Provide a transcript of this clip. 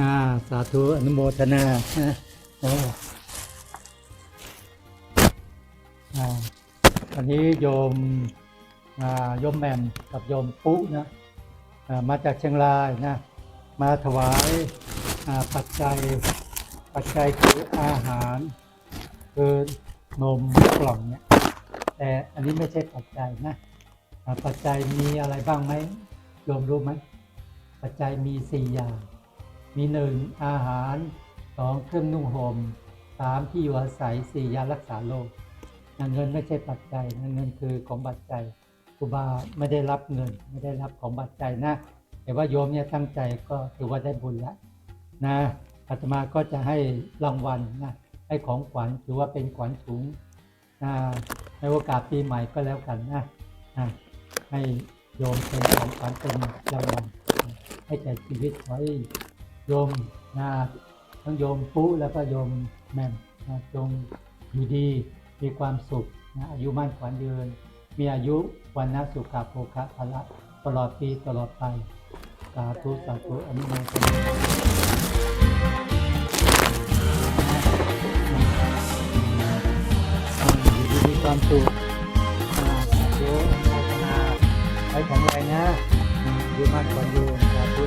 อ่าสาธุอนุโมทนานะโอ้อ่าวันนี้โยมอ่าโยมแหม่มกับโยมปุ๊นะอ่ามาจากเชียงรายนะ มาถวายอ่าปัจจัย ปัจจัยคืออาหาร คือนมกล่องเนี่ย แต่อันนี้ไม่ใช่ปัจจัยนะอ่าปัจจัยมีอะไรบ้างไหมโยมรู้ไหม ปัจจัยมีสี่อย่าง มีหนึ่งอาหารสองเครื่องนุ่งห่มสามที่อยู่อาศัยสี่ยารักษาโรคเงินไม่ใช่ปัจจัยเงินคือของปัจจัยครูบาไม่ได้รับเงิน ไม่ได้รับของปัจจัยนะ แต่ว่าโยมเนี่ยตั้งใจก็ถือว่าได้บุญแล้วนะอาตมาก็จะให้รางวัลนะให้ของขวัญถือว่าเป็นขวัญถุงนะในโอกาสปีใหม่ก็แล้วกันนะนะให้โยมเป็นของขวัญเป็นรางวัลให้แก่ชีวิตขอให้ โยมนะทั้งโยมปุ๊แล้วก็โยมแม่มนะจงอยู่ดีมีความสุขนะอายุมั่นขวัญยืน มีอายุวันนะสุขะโภคะพละตลอดปีตลอดไปสาธุสาธุอนุโมทนาอยู่ดีมีความสุขอาสาธุอนุโมทนาให้แข็งแรงนะอยู่มากกว่าอยู่สาธุ